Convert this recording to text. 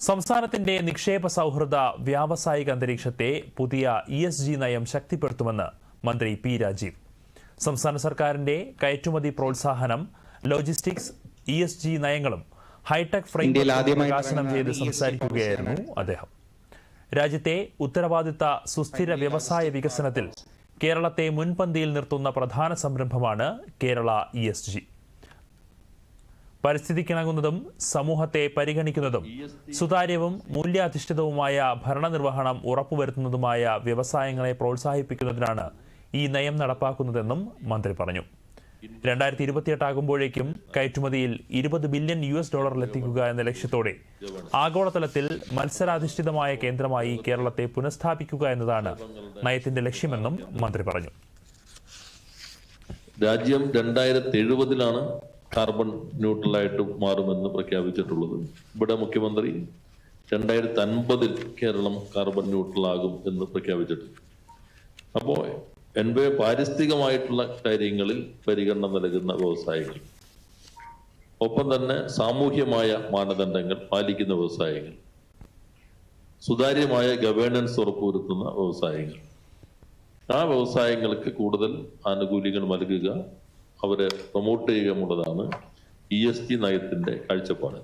സംസ്ഥാനത്തിന്റെ നിക്ഷേപ സൗഹൃദ വ്യാവസായിക അന്തരീക്ഷത്തെ പുതിയ ഇ എസ് ജി നയം ശക്തിപ്പെടുത്തുമെന്ന് മന്ത്രി പി രാജീവ്. സംസ്ഥാന സർക്കാരിന്റെ കയറ്റുമതി പ്രോത്സാഹനം ലോജിസ്റ്റിക്സ് ഇ എസ് ജി നയങ്ങളും ഹൈടെക് ഫ്രെയിം ഇന്ത്യയിൽ ആദ്യമായി പ്രകാശനം ചെയ്ത് സംസാരിക്കുകയായിരുന്നു അദ്ദേഹം. രാജ്യത്തെ ഉത്തരവാദിത്ത സുസ്ഥിര വ്യവസായ വികസനത്തിൽ കേരളത്തെ മുൻപന്തിയിൽ നിർത്തുന്ന പ്രധാന സംരംഭമാണ് കേരള ഇ എസ് ജി. പരിസ്ഥിതിക്കിണങ്ങുന്നതും സമൂഹത്തെ പരിഗണിക്കുന്നതും സുതാര്യവും മൂല്യാധിഷ്ഠിതവുമായ ഭരണനിർവഹണം ഉറപ്പുവരുത്തുന്നതുമായ വ്യവസായങ്ങളെ പ്രോത്സാഹിപ്പിക്കുന്നതിനാണ് ഈ നയം നടപ്പാക്കുന്നതെന്നും മന്ത്രി പറഞ്ഞു. രണ്ടായിരത്തി ഇരുപത്തിയെട്ടാകുമ്പോഴേക്കും കയറ്റുമതിയിൽ ഇരുപത് ബില്യൺ യു എസ് ഡോളറിലെത്തിക്കുക എന്ന ലക്ഷ്യത്തോടെ ആഗോളതലത്തിൽ മത്സരാധിഷ്ഠിതമായ കേന്ദ്രമായി കേരളത്തെ പുനഃസ്ഥാപിക്കുക എന്നതാണ് നയത്തിന്റെ ലക്ഷ്യമെന്നും മന്ത്രി പറഞ്ഞു. രാജ്യം രണ്ടായിരത്തി എഴുപതിലാണ് കാർബൺ ന്യൂട്രലായിട്ട് മാറുമെന്ന് പ്രഖ്യാപിച്ചിട്ടുള്ളത്. ഇവിടെ മുഖ്യമന്ത്രി രണ്ടായിരത്തി അൻപതിൽ കേരളം കാർബൺ ന്യൂട്രൽ ആകും എന്ന് പ്രഖ്യാപിച്ചിട്ടുണ്ട്. അപ്പോൾ എന്റെ പാരിസ്ഥിതികമായിട്ടുള്ള കാര്യങ്ങളിൽ പരിഗണന നൽകുന്ന വ്യവസായങ്ങൾ ഒപ്പം തന്നെ സാമൂഹ്യമായ മാനദണ്ഡങ്ങൾ പാലിക്കുന്ന വ്യവസായങ്ങൾ സുതാര്യമായ ഗവേണൻസ് ഉറപ്പുവരുത്തുന്ന വ്യവസായങ്ങൾ. ആ വ്യവസായങ്ങൾക്ക് കൂടുതൽ ആനുകൂല്യങ്ങൾ നൽകുക അവരെ പ്രൊമോട്ട് ചെയ്യുക എന്നുള്ളതാണ് ഇ എസ് ടി നയത്തിന്റെ കാഴ്ചപ്പാട്.